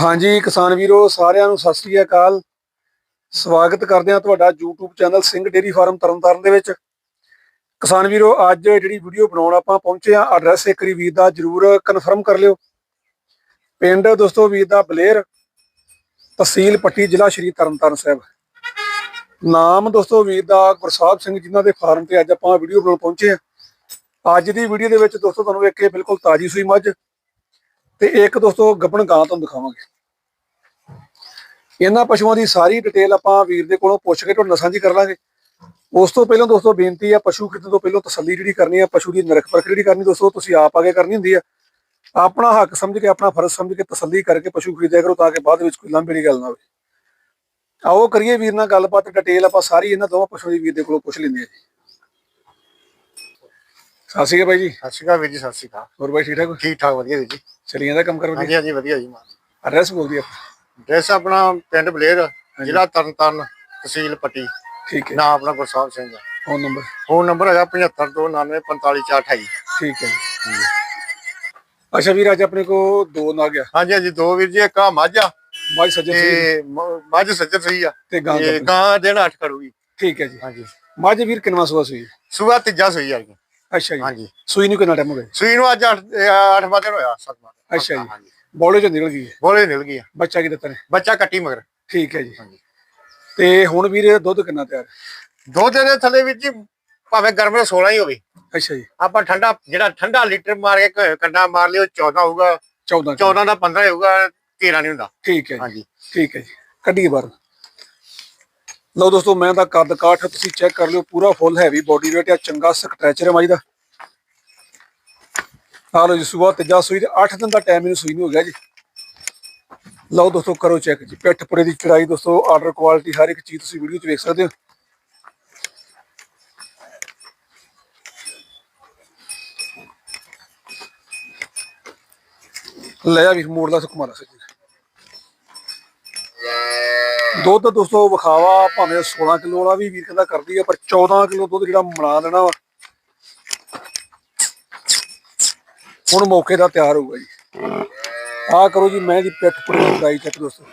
ਹਾਂਜੀ, ਕਿਸਾਨ ਵੀਰੋ, ਸਾਰਿਆਂ ਨੂੰ ਸਤਿ ਸ੍ਰੀ ਅਕਾਲ। ਸਵਾਗਤ ਕਰਦੇ ਹਾਂ ਤੁਹਾਡਾ YouTube channel Singh dairy farm Tarn Taran ਦੇ ਵਿੱਚ। ਕਿਸਾਨ ਵੀਰੋ, ਅੱਜ ਜਿਹੜੀ ਵੀਡੀਓ ਬਣਾਉਣ ਆਪਾਂ ਪਹੁੰਚੇ ਆ ਐਡਰੈਸ ਇੱਕ ਵਾਰੀ ਵੀਰ ਦਾ ਜਰੂਰ ਕਨਫਰਮ ਕਰ ਲਿਓ। ਪਿੰਡ ਦੋਸਤੋ ਵੀਰ ਦਾ ਬਲੇਰ, ਤਹਿਸੀਲ ਪੱਟੀ, ਜ਼ਿਲ੍ਹਾ ਸ਼੍ਰੀ ਤਰਨਤਾਰਨ ਸਾਹਿਬ। ਨਾਮ ਦੋਸਤੋ ਵੀਰ ਦਾ ਗੁਰਸਾਹਿਬ ਸਿੰਘ ਜਿਨ੍ਹਾਂ ਦੇ ਫਾਰਮ ਤੇ ਅੱਜ ਆਪਾਂ ਵੀਡੀਓ ਬਣਾਉਣ ਪਹੁੰਚੇ ਆ ਅੱਜ ਦੀ ਵੀਡੀਓ ਦੇ ਵਿੱਚ ਦੋਸਤੋ ਤੁਹਾਨੂੰ ਇੱਕ ਇਹ ਬਿਲਕੁਲ ਤਾਜੀ ਸੂਈ ਮੱਝ ਤੇ ਇੱਕ ਦੋਸਤੋ ਗੱਬਣ ਗਾਂ ਤੁਹਾਨੂੰ ਦਿਖਾਵਾਂਗੇ। ਇਹਨਾਂ ਪਸ਼ੂਆਂ ਦੀ ਸਾਰੀ ਡਿਟੇਲ ਆਪਾਂ ਵੀਰ ਦੇ ਕੋਲੋਂ ਪੁੱਛ ਕੇ ਤੁਹਾਡੇ ਨਾਲ ਸਾਂਝੀ ਕਰ ਲਾਂਗੇ। ਉਸ ਤੋਂ ਪਹਿਲਾਂ ਦੋਸਤੋ ਬੇਨਤੀ ਆ ਪਸ਼ੂ ਖਰੀਦਣ ਤੋਂ ਪਹਿਲਾਂ ਤਸੱਲੀ ਜਿਹੜੀ ਕਰਨੀ ਆ ਪਸ਼ੂ ਦੀ ਨਿਰਖ ਪਰਖ ਜਿਹੜੀ ਕਰਨੀ ਦੋਸਤੋ ਤੁਸੀਂ ਆਪ ਆਗੇ ਕਰਨੀ ਹੁੰਦੀ ਆ। ਆਪਣਾ ਹੱਕ ਸਮਝ ਕੇ ਆਪਣਾ ਫਰਜ਼ ਸਮਝ ਕੇ ਤਸੱਲੀ ਕਰਕੇ ਪਸ਼ੂ ਖਰੀਦਿਆ ਕਰੋ ਤਾਂ ਕਿ ਬਾਅਦ ਵਿੱਚ ਕੋਈ ਲੰਬੀ ਗੱਲ ਨਾ ਹੋਵੇ। ਆਓ ਕਰੀਏ ਵੀਰ ਨਾਲ ਗੱਲਬਾਤ ਡਿਟੇਲ ਆਪਾਂ ਸਾਰੀ ਇਹਨਾਂ ਦੋਵਾਂ ਪਸ਼ੂਆਂ ਦੀ ਵੀਰ ਦੇ ਕੋਲੋਂ ਪੁੱਛ ਲੈਂਦੇ ਆ ਜੀ। ਸਤਿ ਸ਼੍ਰੀ ਅਕਾਲ ਬਾਈ ਜੀ। ਸਤਿ ਸ਼੍ਰੀ ਅਕਾਲ ਵੀਰ ਜੀ ਸਤਿ ਸ਼੍ਰੀ ਅਕਾਲ। ਹੋਰ ਬਾਈ ਠੀਕ ਠਾਕ ਠੀਕ ਠਾਕ ਵਧੀਆ ਵੀਰ ਜੀ। ਚਲੀ ਜਾਂਦਾ ਕੰਮ ਕਰ ਵਧੀਆ? ਹਾਂਜੀ ਹਾਂਜੀ ਵਧੀਆ ਜੀ ਮਾਨ ਐਡਰੈਸ ਬੋਲ ਦਿਆ ਡਰੈਸ ਆਪਣਾ ਪਿੰਡ ਬਲੇਰ ਜ਼ਿਲ੍ਹਾ ਤਰਨਤਾਰਨ ਤਹਿਸੀਲ ਪੱਟੀ। ਠੀਕ ਹੈ। ਨਾਮ ਆਪਣਾ ਗੁਰਸਾਹਿਬ ਸਿੰਘ ਹੈ ਫੋਨ ਨੰਬਰ ਫੋਨ ਨੰਬਰ ਹੈਗਾ 7529455428 ਠੀਕ ਹੈ ਜੀ। ਅੱਛਾ ਵੀਰ ਅੱਜ ਆਪਣੇ ਕੋ ਦੋ ਨਾਗ ਆ ਹਾਂਜੀ ਹਾਂਜੀ ਦੋ ਵੀਰ ਜੀ ਇੱਕ ਆ ਮੱਝ ਬਾਈ ਸੱਜਣ ਤੇ ਮ- ਮੱਝ ਸੱਜਰ ਸਹੀ ਆ। ਤੇ ਗਾਂ ਤੇ ਦਾ ਗਾਂ ਦੇਣ ਅੱਠ ਕਰੂਗੀ ਠੀਕ ਹੈ ਜੀ। ਹਾਂਜੀ। ਮੱਝ ਵੀਰ ਕਿੰਨਵਾ ਸੂਆ ਸੂਈ ਸੂਆ ਤੀਜਾ ਸੂਈ ਆ ਜੀ। ਅੱਛਾ ਜੀ। ਹਾਂਜੀ। ਸੂਈ ਨੂੰ ਕਿੰਨਾ ਟਾਈਮ ਹੋ ਗਿਆ? ਸੂਈ ਨੂੰ ਅੱਜ 8 ਅੱਠਵਾਂ ਦਿਨ ਹੋਇਆ ਸੱਤਵਾਂ ਦਿਨ। ਅੱਛਾ ਜੀ। ਹਾਂਜੀ। ਬੋਲੇ ਚੋਂ ਨਿਕਲ ਗਈ ਹੈ? ਬੋਲੇ ਨਿਕਲ ਗਈ ਆ ਬੱਚਾ ਕੀ ਦਿੱਤਾ ਨੇ ਬੱਚਾ ਕੱਟੀ ਮਗਰ। ਠੀਕ ਹੈ ਜੀ। ਹਾਂਜੀ। ਤੇ ਹੁਣ ਵੀਰ ਦੁੱਧ ਕਿੰਨਾ ਤਿਆਰ ਦੋ ਦਿਨ ਦੇ ਥੱਲੇ ਵੀਰ ਜੀ ਭਾਵੇਂ ਗਰਮ ਦੇ 16 ਹੀ ਹੋਵੇ। ਅੱਛਾ ਜੀ। ਆਪਾਂ ਠੰਡਾ ਜਿਹੜਾ ਠੰਡਾ ਲੀਟਰ ਮਾਰ ਕੇ ਕੰਡਾ ਮਾਰ ਲਿਓ 14 ਹੋਊਗਾ। 14 ਕਿਲੋ। 14 ਦਾ 15 ਹੋਊਗਾ 13 ਨਹੀਂ ਹੁੰਦਾ। ਠੀਕ ਹੈ ਜੀ। ਹਾਂਜੀ। ਠੀਕ ਹੈ ਜੀ। ਕੱਢੀਏ ਬਾਹਰ। ਲਓ ਦੋਸਤੋ, ਮੈਂ ਦਾ ਕੱਦ ਕਾਠ ਤੁਸੀਂ ਚੈੱਕ ਕਰ ਲਿਓ, ਪੂਰਾ ਫੁੱਲ ਹੈਵੀ ਬੋਡੀ weight ਆ, ਚੰਗਾ ਸਟ੍ਰੈਚਰ ਹੈ ਮਾਈ ਦਾ। ਆ ਲਓ ਜੀ, ਸਵੇਰ ਤੀਜਾ ਸੂਈ ਤੇ 8 ਦਿਨ ਦਾ ਟਾਈਮ ਇਹਨੂੰ ਸੂਈ ਨੂੰ ਹੋ ਗਿਆ ਜੀ। ਲਓ ਦੋਸਤੋ, ਕਰੋ ਚੈੱਕ ਜੀ, ਪਿੱਠ ਪੁਰੇ ਦੀ ਚੜਾਈ ਦੋਸਤੋ ਆਰਡਰ ਕੁਆਲਿਟੀ ਹਰ ਇੱਕ ਚੀਜ਼ ਤੁਸੀਂ ਵੀਡੀਓ 'ਚ ਵੇਖ ਸਕਦੇ ਹੋ। ਲੈ ਆ ਵੀ ਮੋੜ ਦਾ ਸੁਕਮਾਰਾ ਸੱਜੀ ਦੁੱਧ ਦੋਸਤੋ ਵਿਖਾਵਾ, ਭਾਵੇਂ 16 ਕਿਲੋ ਵਾਲਾ ਵੀ ਵੀਰ ਕਹਿੰਦਾ ਕਰਦੀ ਆ, ਪਰ 14 ਕਿਲੋ ਦੁੱਧ ਜਿਹੜਾ ਬਣਾ ਦੇਣਾ ਵਾ। ਹੁਣ ਮੌਕੇ ਦਾ ਤਿਆਰ ਹੋਊਗਾ ਜੀ। ਆ ਕਰੋ ਜੀ, ਮੈਂ ਦੀ ਪਿੱਠ ਪੁੜੀ ਲਗਾਈ ਚੱਕ ਦੋਸਤੋ।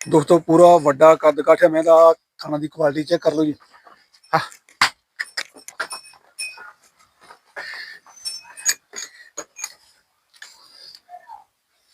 ਦੋਸਤੋ ਪੂਰਾ ਵੱਡਾ ਕੱਦ ਕਾਠ ਹੈ ਮੈਂ ਦਾ ਖਾਣਾ ਦੀ ਕੁਆਲਿਟੀ ਚੈੱਕ ਕਰ ਲਓ ਜੀ।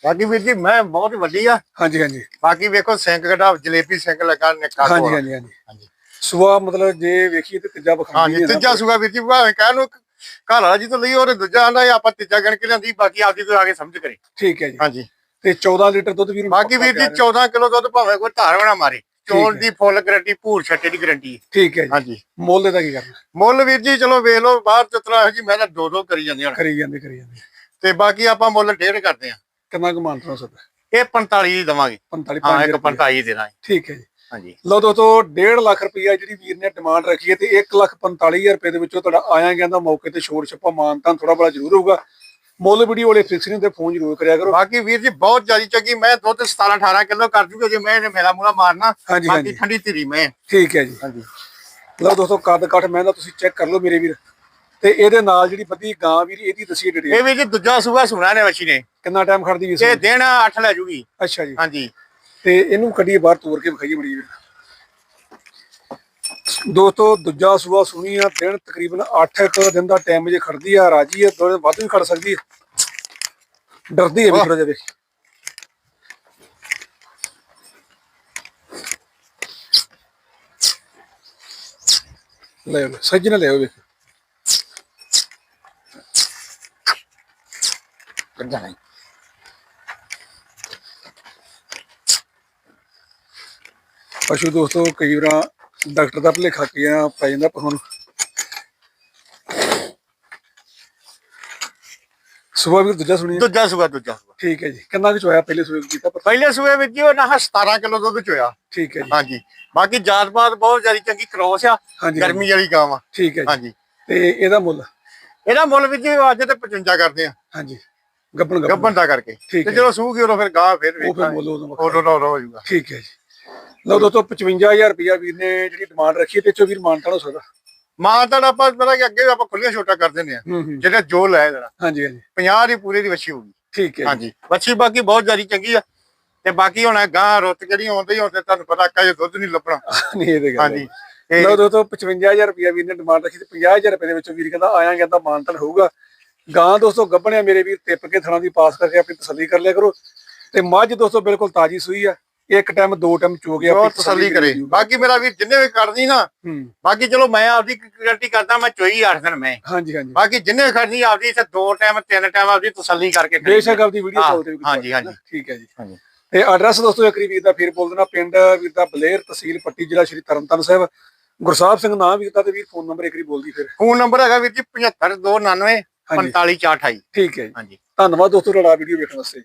ਬਾਕੀ ਵੀਰ ਜੀ ਮੈਂ ਬਹੁਤ ਵੱਡੀ ਆ। ਹਾਂਜੀ ਹਾਂਜੀ। ਬਾਕੀ ਵੇਖੋ ਸਿੰਕ ਗੱਡਾ ਜਲੇਬੀ ਸਿੰਕ ਲੱਗਾ ਨਿੱਕਾ ਹਾਂਜੀ ਕੋਲ। ਹਾਂਜੀ ਹਾਂਜੀ। ਹਾਂਜੀ। ਸੁਆ ਮਤਲਬ ਜੇ ਵੇਖੀਏ ਤੇ ਤੀਜਾ ਬਖਾਂਦੀ ਹਾਂਜੀ ਤੀਜਾ ਸੂਗਾ ਵੀਰ ਜੀ ਭਾਵੇਂ ਕਹਿ ਨੂੰ ਘਰ ਵਾਲਾ ਜੀ ਤੋਂ ਲਈ ਉਹਨੇ ਦੂਜਾ ਆਂਦਾ ਆਪਾਂ ਤੀਜਾ ਗਣ ਕੇ ਲਿਆਂਦੀ ਬਾਕੀ ਆਪਦੀ ਤੋਂ ਆ ਕੇ ਸਮਝ ਕਰੇ। ਠੀਕ ਹੈ ਜੀ। ਹਾਂਜੀ। ਤੇ 14 ਲੀਟਰ ਦੁੱਧ ਵੀਰ ਬਾਕੀ ਵੀਰ ਜੀ 14 ਕਿਲੋ ਦੁੱਧ ਭਾਵੇਂ ਕੋਈ ਧਾਰ ਬਣਾ ਮਾਰੇ। ਚੋਣ ਹੈ। ਦੀ ਫੁੱਲ ਗਰੰਟੀ ਭੂਰ ਛੱਟੇ ਦੀ ਗਰੰਟੀ ਠੀਕ ਹੈ ਜੀ। ਹਾਂਜੀ। ਮੁੱਲ ਦਾ ਕੀ ਕਰਨਾ? ਮੁੱਲ ਵੀਰ ਜੀ ਚਲੋ ਵੇਖ ਲਓ ਬਾਹਰ ਚਤਰਾ ਜੀ ਮੈਂ ਤਾਂ ਦੋ ਦੋ ਕਰੀ ਜਾਂਦੇ ਹਨ ਕਰੀ ਜਾਂਦੇ ਕਰੀ ਜਾਂਦੇ। ਤੇ ਬਾਕੀ ਆਪਾਂ ਮੁੱਲ ਡੇਢ ਕਰਦੇ ਆ ਕਿੰਨਾ ਕੁ ਮਾਨਤਾ ਸਕਦਾ ਇਹ 45 ਦੀ ਦਵਾਂਗੇ। 45 ਹਾਂ ਇੱਕ ਰੁਪਏ। 45 ਦੇਣਾ ਹੈ। ਠੀਕ ਹੈ ਜੀ। ਹਾਂਜੀ। ਲਓ ਦੋਸਤੋ 1.5 ਲੱਖ ਰੁਪਈਆ ਜਿਹੜੀ ਵੀਰ ਨੇ ਡਿਮਾਂਡ ਰੱਖੀ ਹੈ ਤੇ 1 ਲੱਖ 45000 ਰੁਪਏ ਦੇ ਵਿੱਚੋਂ ਤੁਹਾਡਾ ਆਇਆ ਗਿਆ ਦਾ ਮੌਕੇ ਤੇ ਛੋੜ ਛੱਪਾ ਮਾਨਤਾ ਥੋੜਾ ਬੜਾ ਜ਼ਰੂਰ ਹੋਊਗਾ। ਮੁੱਲ ਵੀਡੀਓ ਵਾਲੇ ਫਿਕਸ ਨਹੀਂ ਹੁੰਦੇ ਫੋਨ ਜ਼ਰੂਰ ਕਰਿਆ ਕਰੋ। ਬਾਕੀ ਵੀਰ ਜੀ ਬਹੁਤ ਜ਼ਿਆਦਾ ਚੰਗੀ ਮੈਂ ਦੁੱਧ 17 18 ਕਿਲੋ ਕਰ ਜੂਗਾ ਜੇ ਮੈਂ ਇਹਨੇ ਮੇਰਾ ਮੂਲਾ ਮਾਰਨਾ ਬਾਕੀ। ਠੰਡੀ ਧੀਰੀ ਮੈਂ। ਠੀਕ ਹੈ ਜੀ। ਹਾਂਜੀ। ਲਓ ਦੋਸਤੋ ਕੱਦ ਕੱਠ ਮੈਂ ਦਾ ਤੁਸੀਂ ਚੈੱਕ ਕਰ ਲਓ ਮੇਰੇ ਵੀਰ। ਤੇ ਇਹਦੇ ਨਾਲ ਜਿਹੜੀ ਬੱਦੀ ਗਾਂ ਵੀਰ ਇਹਦੀ ਦੱਸੀਏ ਡਿਟੇਲ ਇਹ ਵੀ ਜੀ ਦੂਜਾ ਸੂਆ ਸੁਣਾ ਨੇ ਵਛੀ ਨੇ। ਕਿੰਨਾ ਟਾਈਮ ਖੜਦੀ ਵੀ ਇਹ ਦਿਨ 8 ਲੈ ਜੂਗੀ। ਅੱਛਾ ਜੀ। ਹਾਂਜੀ। ਤੇ ਇਹਨੂੰ ਕੱਢੀਏ ਬਾਹਰ ਤੋੜ ਕੇ ਵਿਖਾਈਏ ਬੜੀ ਦੋਸਤੋ ਦੂਜਾ ਸੂਆ ਸੁਣੀ ਆ ਦਿਨ ਤਕਰੀਬਨ 8 ਕੁ ਦਿਨ ਦਾ ਟਾਈਮ ਜੇ ਖੜਦੀ ਆ ਰਾਜੀ ਆ ਥੋੜੇ ਵੱਧ ਵੀ ਖੜ ਸਕਦੀ ਹੈ ਡਰਦੀ ਹੈ ਵੀ ਥੋੜਾ ਜਿਹਾ ਵੇਖ। ਲੈ ਲਓ ਸੱਜ ਨਾ ਲਿਓ ਵੇਖ ਕਿੱਦਾਂ ਨਹੀਂ ਪਸ਼ੂ ਦੋਸਤੋ ਕਈ ਵਾਰ ਡਾਕਟਰ ਦਾ ਭੁਲੇਖਾ ਕੀ ਆ ਪੈ ਜਾਂਦਾ ਪਸ਼ੂ ਨੂੰ। ਸਵੇਰ ਵੀ ਦੂਜਾ ਸੁਣੀ ਆ? ਦੂਜਾ ਸੂਆ ਦੂਜਾ ਸੂਆ। ਠੀਕ ਹੈ ਜੀ। ਕਿੰਨਾ ਕੁ ਚੋਇਆ ਪਹਿਲੇ ਸਵੇਰ ਕੀਤਾ ਪਰ ਪਹਿਲੇ ਸੂਏ ਵਿੱਚ ਜੀ ਉਹਨਾਂ 17 ਕਿਲੋ ਦੁੱਧ ਚੋਇਆ। ਠੀਕ ਹੈ ਜੀ। ਹਾਂਜੀ। ਬਾਕੀ ਜਾਤ ਪਾਤ ਬਹੁਤ ਜ਼ਿਆਦਾ ਚੰਗੀ ਕ੍ਰੋਸ ਆ ਗਰਮੀ ਵਾਲੀ ਗਾਂ ਆ ਠੀਕ ਹੈ ਜੀ। ਹਾਂਜੀ। ਤੇ ਇਹਦਾ ਮੁੱਲ? ਇਹਦਾ ਮੁੱਲ ਵਿੱਚ ਜੀ ਅੱਜ ਤੇ 55 ਕਰਦੇ ਆ। ਹਾਂਜੀ। ਗੱਬਣ ਗੱਬਣ ਦਾ ਕਰਕੇ। ਤੇ। ਜਦੋਂ ਸੂਗੀ ਉਦੋਂ ਫਿਰ ਗਾਂ ਫਿਰ ਵੇਖਾਂਗੇ। ਉਦੋਂ ਉਦੋਂ ਹੋ ਜਾਊਗਾ। ਠੀਕ ਹੈ ਜੀ। ਲਓ ਦੋਸਤੋ 55000 ਰੁਪਇਆ ਵੀਰ ਨੇ ਜਿਹੜੀ ਡਿਮਾਂਡ ਰੱਖੀ ਤੇ ਚੋ ਵੀਰ ਮਾਨਤਾਨ ਹੋ ਸਕਦਾ ਮਾਂ ਤਾਂ ਆਪਾਂ ਪਤਾ ਕਿ ਅੱਗੇ ਆਪਾਂ ਖੁੱਲੀਆਂ ਛੋਟਾ ਕਰ ਦਿੰਦੇ ਆ। ਜਿਹੜਾ ਜੋ ਲੈ ਦੇਣਾ ਹਾਂਜੀ ਹਾਂਜੀ। 50 ਦੀ ਪੂਰੇ ਦੀ ਵੱਛੀ ਹੋਊਗੀ ਠੀਕ ਹੈ ਹਾਂਜੀ। ਵੱਛੀ ਬਾਕੀ ਬਹੁਤ ਜ਼ਿਆਦਾ ਚੰਗੀ ਆ। ਤੇ ਬਾਕੀ ਹੁਣ ਗਾਂ ਰੁੱਤ ਜਿਹੜੀ ਆਉਂਦੀ ਹੁਣ ਤੇ ਤੁਹਾਨੂੰ ਪਤਾ ਅੱਕਾ ਜੇ ਦੁੱਧ ਨਹੀਂ ਲੱਭਣਾ। ਨਹੀਂ ਇਹ ਤੇ ਗੱਲ ਹਾਂਜੀ। ਲਓ ਦੋਸਤੋ 55000 ਰੁਪਇਆ ਵੀਰ ਨੇ ਡਿਮਾਂਡ ਰੱਖੀ ਤੇ 50000 ਰੁਪਏ ਦੇ ਵਿੱਚੋਂ ਵੀਰ ਕਹਿੰਦਾ ਆਇਆ ਕਹਿੰਦਾ ਮਾਨਤਨ ਹੋਊਗਾ। ਗਾਂ ਦੋਸਤੋ ਗੱਭਣਿਆ ਮੇਰੇ ਵੀਰ ਟਿੱਪ ਕੇ ਥਣਾ ਦੀ ਪਾਸ ਕਰਕੇ ਆਪਣੀ ਤਸੱਲੀ ਕਰ ਲਿਆ ਕਰੋ। ਤੇ ਮੱਝ ਦੋਸਤੋ ਬਿਲਕੁਲ ਤਾਜੀ ਸੂਈ ਆ। ਇੱਕ ਟਾਈਮ ਦੋ ਟਾਈਮ ਚੋ ਗਿਆ ਬਹੁਤ ਤਸੱਲੀ ਕਰੇ। ਬਾਕੀ ਮੇਰਾ ਵੀਰ ਜਿੰਨੇ ਵੀ ਕਰਨੀ ਨਾ ਬਾਕੀ ਚਲੋ ਮੈਂ ਆਪਦੀ ਗਾਰੰਟੀ ਕਰਦਾ ਮੈਂ ਚੋਈ ਅੱਠ ਦਿਨ ਮੈਂ। ਹਾਂਜੀ ਹਾਂਜੀ। ਬਾਕੀ ਜਿੰਨੇ ਵੀ ਆਪਦੀ ਇੱਥੇ ਦੋ ਟਾਈਮ ਤਿੰਨ ਟਾਈਮ ਆਪਦੀ ਤਸੱਲੀ ਕਰਕੇ। ਬੇਸ਼ੱਕ ਆਪਦੀ ਵੀਡੀਓ ਤੇ ਵੀ ਹਾਂਜੀ, ਹਾਂਜੀ। ਠੀਕ ਹੈ ਜੀ। ਹਾਂਜੀ। ਤੇ ਐਡਰੈਸ ਦੋਸਤੋ ਇੱਕ ਵੀਰ ਦਾ ਫੇਰ ਬੋਲ ਦੇਣਾ। ਪਿੰਡ ਵੀਰ ਦਾ ਬਲੇਰ ਤਹਿਸੀਲ ਪੱਟੀ ਜ਼ਿਲ੍ਹਾ ਸ਼੍ਰੀ ਤਰਨਤਾਰਨ ਸਾਹਿਬ। ਗੁਰਸਾਹਿਬ ਸਿੰਘ ਨਾਮ ਵੀਰ ਦਾ ਤੇ ਵੀਰ ਫੋਨ ਨੰਬਰ ਇੱਕ ਵਾਰੀ ਬੋਲਦੀ ਫਿਰ। ਫੋਨ ਨੰਬਰ ਹੈਗਾ ਵੀਰ ਜੀ 7529 ਹਾਂਜੀ 45428 ਠੀਕ ਹੈ ਜੀ। ਹਾਂਜੀ। ਧੰਨਵਾਦ ਦੋਸਤੋ ਤੁਹਾਡਾ ਵੀਡੀਓ ਵੇਖਣ ਵਾਸਤੇ।